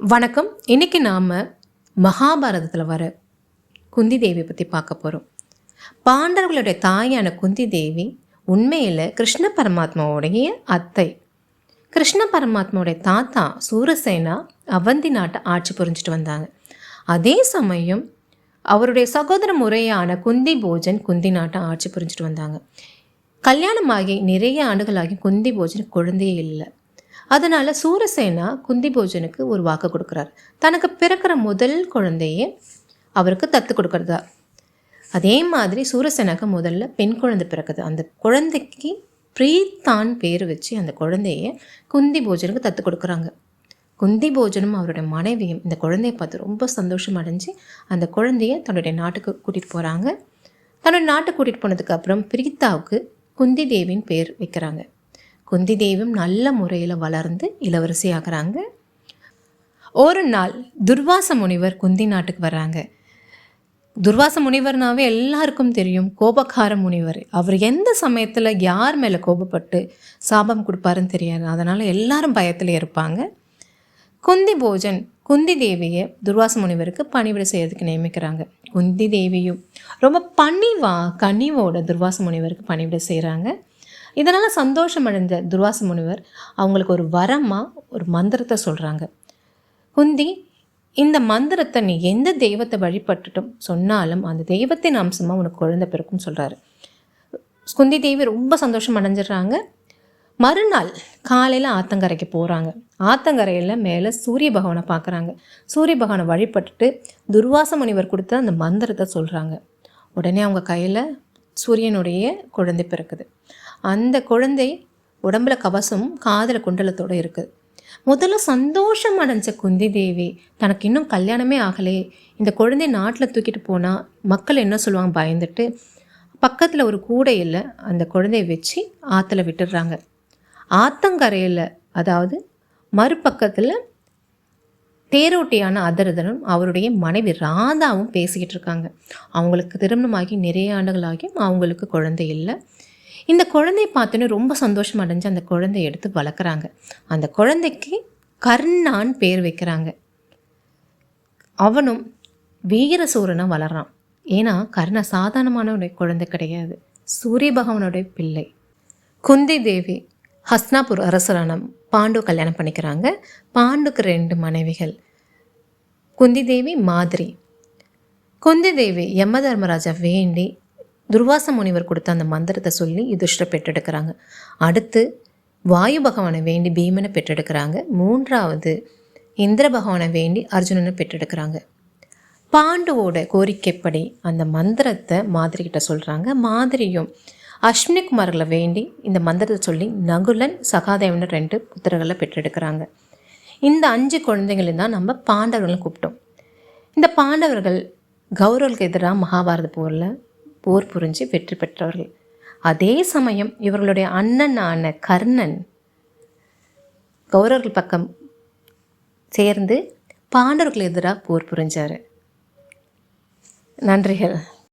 வணக்கம். இன்றைக்கி நாம் மகாபாரதத்தில் வர குந்தி தேவி பற்றி பார்க்க போகிறோம் பாண்டவர்களுடைய தாயான குந்தி தேவி உண்மையில் கிருஷ்ண பரமாத்மாவுடைய அத்தை. கிருஷ்ண பரமாத்மாவுடைய தாத்தா சூரசேனா அவந்தி நாட்டை ஆட்சி புரிஞ்சிட்டு வந்தாங்க. அதே சமயம் அவருடைய சகோதர முறையான குந்தி போஜன் குந்தி நாட்டை ஆட்சி புரிஞ்சிட்டு வந்தாங்க. கல்யாணமாகி நிறைய ஆண்டுகளாகி குந்தி போஜன் குழந்தையே இல்லை. அதனால் சூரசேனா குந்தி போஜனுக்கு ஒரு வாக்கு கொடுக்குறாரு. தனக்கு பிறக்கிற முதல் குழந்தையே அவருக்கு தத்து கொடுக்குறதா? அதே மாதிரி சூரசேனாக்கு முதல்ல பெண் குழந்தை பிறக்குது. அந்த குழந்தைக்கு பிரீத்தான் பேர் வச்சு அந்த குழந்தைய குந்தி போஜனுக்கு தத்து கொடுக்குறாங்க. குந்தி போஜனும் அவருடைய மனைவியும் இந்த குழந்தைய பார்த்து ரொம்ப சந்தோஷம் அடைஞ்சு அந்த குழந்தைய தன்னுடைய நாட்டுக்கு கூட்டிகிட்டு போகிறாங்க தன்னுடைய நாட்டுக்கு கூட்டிகிட்டு போனதுக்கப்புறம் பிரீத்தாவுக்கு குந்தி தேவின் பேர் வைக்கிறாங்க. குந்தி தெய்வம் நல்ல முறையில் வளர்ந்து இளவரசி ஆகிறாங்க ஒரு நாள் துர்வாச முனிவர் குந்தி நாட்டுக்கு வராங்க துர்வாச முனிவர்னாவே எல்லாருக்கும் தெரியும். கோபக்கார முனிவர். அவர் எந்த சமயத்தில் யார் மேலே கோபப்பட்டு சாபம் கொடுப்பாருன்னு தெரியாது. அதனால் எல்லாரும் பயத்தில் இருப்பாங்க. குந்தி போஜன் குந்தி தேவியை துர்வாச முனிவருக்கு பணிவிட செய்யறதுக்கு நியமிக்கிறாங்க. குந்தி தேவியும் ரொம்ப பணிவா கனிவோட துர்வாச முனிவருக்கு பணிவிட செய்கிறாங்க இதனால் சந்தோஷம் அடைந்த துர்வாச முனிவர் அவங்களுக்கு ஒரு வரமாக ஒரு மந்திரத்தை சொல்கிறாங்க குந்தி இந்த மந்திரத்தை நீ எந்த தெய்வத்தை வழிபட்டுட்டும் சொன்னாலும் அந்த தெய்வத்தின் அம்சமாக உனக்கு குழந்தை பிறக்கும் சொல்கிறாரு குந்தி தேவி ரொம்ப சந்தோஷம் அடைஞ்சிடுறாங்க. மறுநாள் காலையில் ஆத்தங்கரைக்கு போகிறாங்க ஆத்தங்கரையில் மேலே சூரிய பகவானை பார்க்குறாங்க சூரிய பகவானை வழிபட்டுட்டு துர்வாச முனிவர் கொடுத்த அந்த மந்திரத்தை சொல்கிறாங்க உடனே அவங்க கையில் சூரியனுடைய குழந்தை பிறக்குது. அந்த குழந்தை உடம்புல கவசம் காதில் குண்டலத்தோடு இருக்குது முதல்ல சந்தோஷம் அடைஞ்ச குந்தி தேவி தனக்கு இன்னும் கல்யாணமே ஆகலே. இந்த குழந்தை நாட்டில் தூக்கிட்டு போனால் மக்கள் என்ன சொல்லுவாங்க? பயந்துட்டு பக்கத்தில் ஒரு கூடையில் அந்த குழந்தைய வச்சு ஆற்றுல விட்டுடுறாங்க. ஆத்தங்கரையில் அதாவது மறுபக்கத்தில் தேரோட்டியான அதரதனும் அவருடைய மனைவி ராதாவும் பேசிக்கிட்டு இருக்காங்க. அவங்களுக்கு திருமணமாகி நிறைய ஆண்டுகளாகியும் அவங்களுக்கு குழந்தை இல்லை. இந்த குழந்தைய பார்த்தோன்னே ரொம்ப சந்தோஷம் அடைஞ்சு அந்த குழந்தைய எடுத்து வளர்க்குறாங்க. அந்த குழந்தைக்கு கர்ணான் பேர் வைக்கிறாங்க. அவனும் வீர சூரனாக வளர்றான். ஏன்னா கர்ண சாதாரணமானவனுடைய குழந்தை கிடையாது. சூரிய பகவானுடைய பிள்ளை. குந்தி தேவி ஹஸ்னாபுர் அரசரான பாண்டு கல்யாணம் பண்ணிக்கிறாங்க. பாண்டுக்கு ரெண்டு மனைவிகள். குந்தி தேவி மாதிரி. குந்தி தேவி யம தர்மராஜா வேண்டி துர்வாச முனிவர் கொடுத்த அந்த மந்திரத்தை சொல்லி யுதிஷ்டர் பெற்றெடுக்கிறாங்க. அடுத்து வாயு பகவானை வேண்டி பீமனை பெற்றெடுக்கிறாங்க. மூன்றாவது இந்திர பகவானை வேண்டி அர்ஜுனனை பெற்றெடுக்கிறாங்க. பாண்டுவோட கோரிக்கைப்படி அந்த மந்திரத்தை மாதிரி கிட்ட சொல்கிறாங்க மாதிரியும் அஸ்வினி குமார்களை வேண்டி இந்த மந்திரத்தை சொல்லி நகுலன் சகாதேவன் ரெண்டு புத்திரர்களை பெற்றெடுக்கிறாங்க. இந்த அஞ்சு குழந்தைங்களையும் தான் நம்ம பாண்டவர்களை கூப்பிட்டோம். இந்த பாண்டவர்கள் கௌரவர்களுக்கு எதிராக மகாபாரத போரில் போர் புரிஞ்சு வெற்றி பெற்றவர்கள். அதே சமயம் இவர்களுடைய அண்ணனான கர்ணன் கௌரவர்கள் பக்கம் சேர்ந்து பாண்டவர்கள் எதிராக போர் புரிஞ்சார். நன்றிகள்.